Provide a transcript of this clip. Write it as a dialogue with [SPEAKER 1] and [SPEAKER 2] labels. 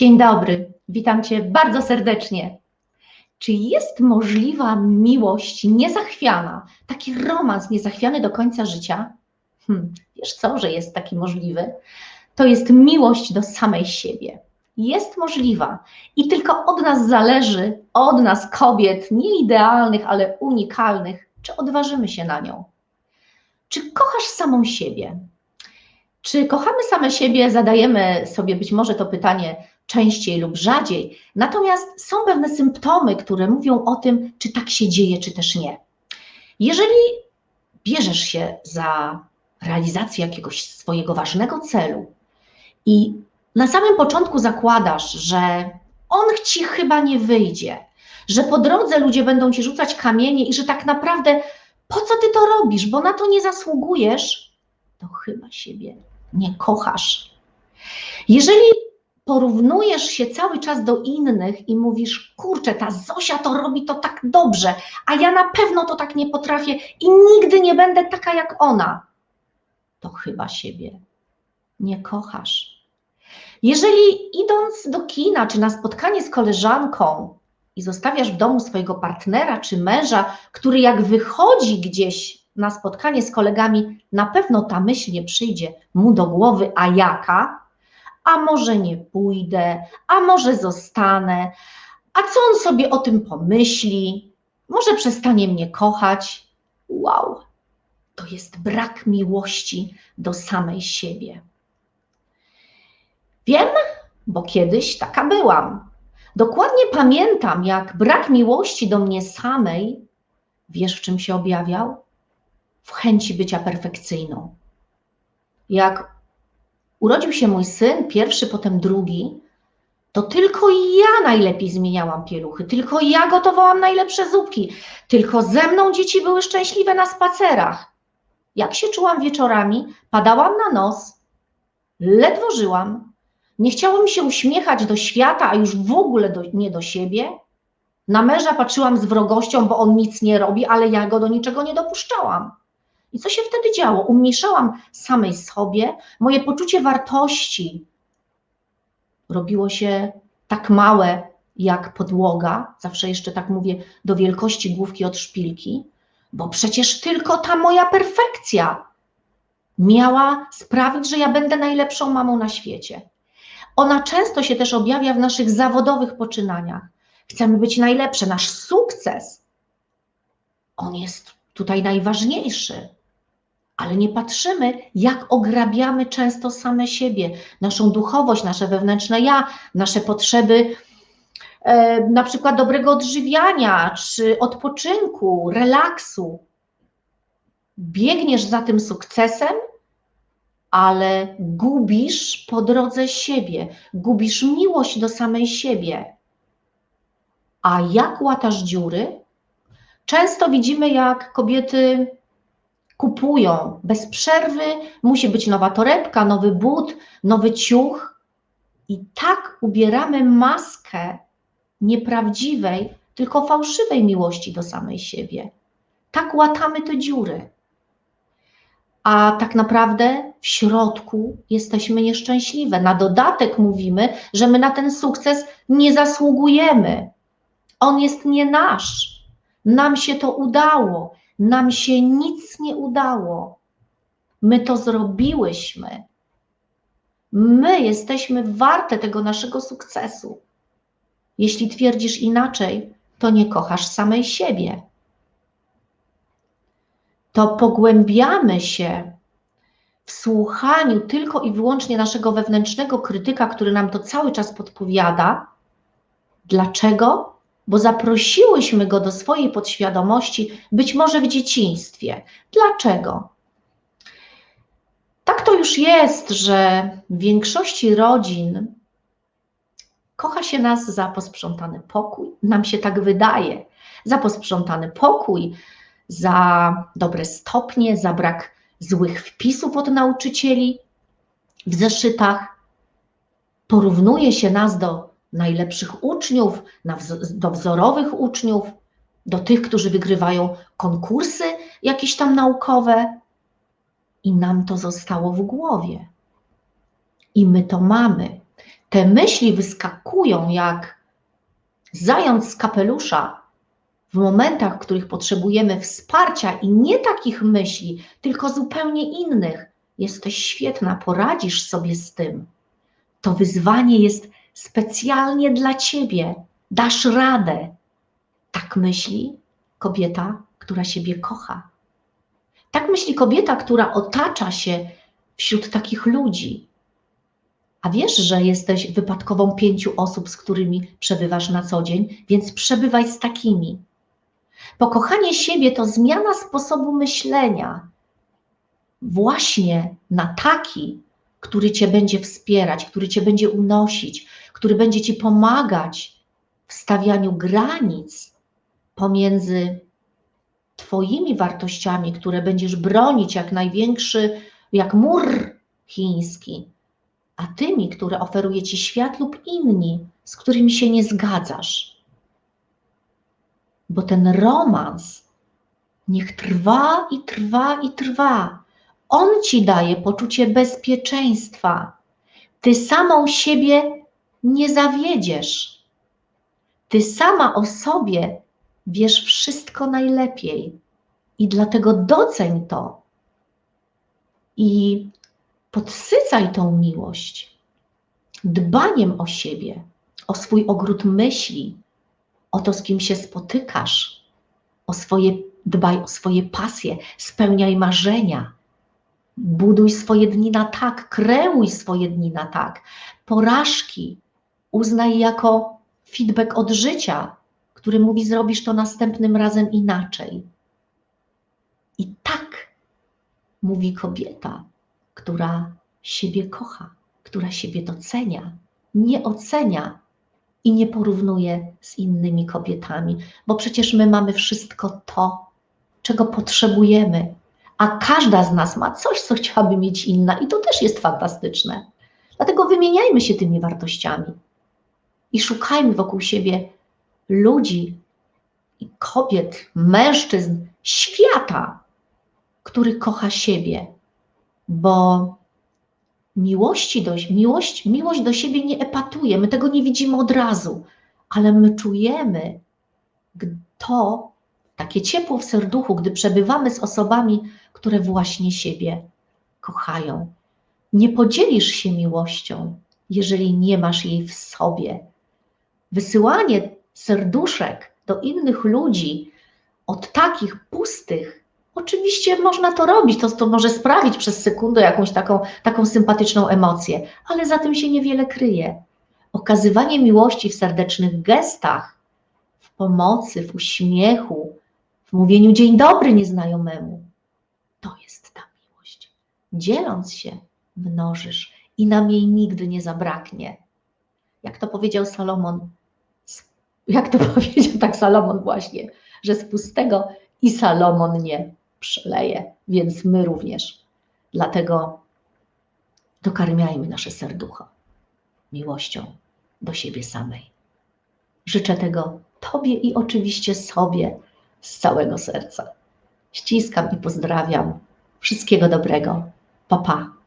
[SPEAKER 1] Dzień dobry, witam Cię bardzo serdecznie. Czy jest możliwa miłość niezachwiana, taki romans niezachwiany do końca życia? Hmm, wiesz co, że jest taki możliwy? To jest miłość do samej siebie. Jest możliwa i tylko od nas zależy, od nas kobiet, nie idealnych, ale unikalnych, czy odważymy się na nią. Czy kochasz samą siebie? Czy kochamy same siebie? Zadajemy sobie być może to pytanie częściej lub rzadziej. Natomiast są pewne symptomy, które mówią o tym, czy tak się dzieje, czy też nie. Jeżeli bierzesz się za realizację jakiegoś swojego ważnego celu i na samym początku zakładasz, że on ci chyba nie wyjdzie, że po drodze ludzie będą ci rzucać kamienie i że tak naprawdę po co ty to robisz, bo na to nie zasługujesz, to chyba siebie nie kochasz. Jeżeli porównujesz się cały czas do innych i mówisz, kurczę, ta Zosia to robi to tak dobrze, a ja na pewno to tak nie potrafię i nigdy nie będę taka jak ona, to chyba siebie nie kochasz. Jeżeli idąc do kina czy na spotkanie z koleżanką i zostawiasz w domu swojego partnera czy męża, który jak wychodzi gdzieś na spotkanie z kolegami, na pewno ta myśl nie przyjdzie mu do głowy, a jaka? A może nie pójdę, a może zostanę, a co on sobie o tym pomyśli? Może przestanie mnie kochać? Wow, to jest brak miłości do samej siebie. Wiem, bo kiedyś taka byłam. Dokładnie pamiętam, jak brak miłości do mnie samej, wiesz w czym się objawiał? W chęci bycia perfekcyjną. Jak urodził się mój syn, pierwszy, potem drugi, to tylko ja najlepiej zmieniałam pieluchy, tylko ja gotowałam najlepsze zupki, tylko ze mną dzieci były szczęśliwe na spacerach. Jak się czułam wieczorami? Padałam na nos, ledwo żyłam, nie chciało mi się uśmiechać do świata, a już w ogóle do, nie do siebie. Na męża patrzyłam z wrogością, bo on nic nie robi, ale ja go do niczego nie dopuszczałam. I co się wtedy działo? Umniejszałam samej sobie, moje poczucie wartości robiło się tak małe jak podłoga, zawsze jeszcze tak mówię, do wielkości główki od szpilki, bo przecież tylko ta moja perfekcja miała sprawić, że ja będę najlepszą mamą na świecie. Ona często się też objawia w naszych zawodowych poczynaniach. Chcemy być najlepsze, nasz sukces, on jest tutaj najważniejszy ale nie patrzymy, jak ograbiamy często same siebie, naszą duchowość, nasze wewnętrzne ja, nasze potrzeby, e, na przykład dobrego odżywiania, czy odpoczynku, relaksu. Biegniesz za tym sukcesem, ale gubisz po drodze siebie, gubisz miłość do samej siebie. A jak łatasz dziury? Często widzimy, jak kobiety kupują bez przerwy, musi być nowa torebka, nowy but, nowy ciuch. I tak ubieramy maskę nieprawdziwej, tylko fałszywej miłości do samej siebie. Tak łatamy te dziury. A tak naprawdę w środku jesteśmy nieszczęśliwe. Na dodatek mówimy, że my na ten sukces nie zasługujemy. On jest nie nasz. Nam się to udało. Nam się nic nie udało. My to zrobiłyśmy. My jesteśmy warte tego naszego sukcesu. Jeśli twierdzisz inaczej, to nie kochasz samej siebie. To pogłębiamy się w słuchaniu tylko i wyłącznie naszego wewnętrznego krytyka, który nam to cały czas podpowiada. Dlaczego? Bo zaprosiłyśmy go do swojej podświadomości, być może w dzieciństwie. Dlaczego? Tak to już jest, że w większości rodzin kocha się nas za posprzątany pokój, nam się tak wydaje, za posprzątany pokój, za dobre stopnie, za brak złych wpisów od nauczycieli w zeszytach. Porównuje się nas do najlepszych uczniów, do wzorowych uczniów, do tych, którzy wygrywają konkursy jakieś tam naukowe. I nam to zostało w głowie. I my to mamy. te myśli wyskakują jak zając z kapelusza w momentach, w których potrzebujemy wsparcia i nie takich myśli, tylko zupełnie innych, jesteś świetna, poradzisz sobie z tym. To wyzwanie jest specjalnie dla ciebie. Dasz radę. Tak myśli kobieta, która siebie kocha. Tak myśli kobieta, która otacza się wśród takich ludzi. A wiesz, że jesteś wypadkową pięciu osób, z którymi przebywasz na co dzień, więc przebywaj z takimi. Pokochanie siebie to zmiana sposobu myślenia, właśnie na taki, który Cię będzie wspierać, który Cię będzie unosić, który będzie Ci pomagać w stawianiu granic pomiędzy Twoimi wartościami, które będziesz bronić jak największy, jak mur chiński, a tymi, które oferuje Ci świat lub inni, z którymi się nie zgadzasz. Bo ten romans niech trwa i trwa i trwa. On ci daje poczucie bezpieczeństwa. Ty samą siebie nie zawiedziesz. Ty sama o sobie wiesz wszystko najlepiej i dlatego doceń to i podsycaj tą miłość dbaniem o siebie, o swój ogród myśli, o to, z kim się spotykasz, o swoje, dbaj o swoje pasje, spełniaj marzenia Buduj swoje dni na tak, kreuj swoje dni na tak. Porażki uznaj jako feedback od życia, który mówi: Zrobisz to następnym razem inaczej. I tak mówi kobieta, która siebie kocha, która siebie docenia, nie ocenia i nie porównuje z innymi kobietami, bo przecież my mamy wszystko to, czego potrzebujemy a każda z nas ma coś, co chciałaby mieć inna, i to też jest fantastyczne. Dlatego wymieniajmy się tymi wartościami i szukajmy wokół siebie ludzi, kobiet, mężczyzn, świata, który kocha siebie, bo miłości do, miłość, miłość do siebie nie epatuje, my tego nie widzimy od razu, ale my czujemy to, takie ciepło w serduchu, gdy przebywamy z osobami, które właśnie siebie kochają. Nie podzielisz się miłością, jeżeli nie masz jej w sobie. Wysyłanie serduszek do innych ludzi od takich pustych, oczywiście można to robić, to, to może sprawić przez sekundę jakąś taką, taką sympatyczną emocję, ale za tym się niewiele kryje. Okazywanie miłości w serdecznych gestach, w pomocy, w uśmiechu, w mówieniu dzień dobry nieznajomemu, to jest ta miłość. Dzieląc się, mnożysz i nam jej nigdy nie zabraknie. Jak to powiedział Salomon, jak to powiedział tak Salomon właśnie, że z pustego i Salomon nie przeleje, więc my również. Dlatego dokarmiajmy nasze serducho miłością do siebie samej. Życzę tego Tobie i oczywiście sobie z całego serca. Ściskam i pozdrawiam. Wszystkiego dobrego. Pa, pa.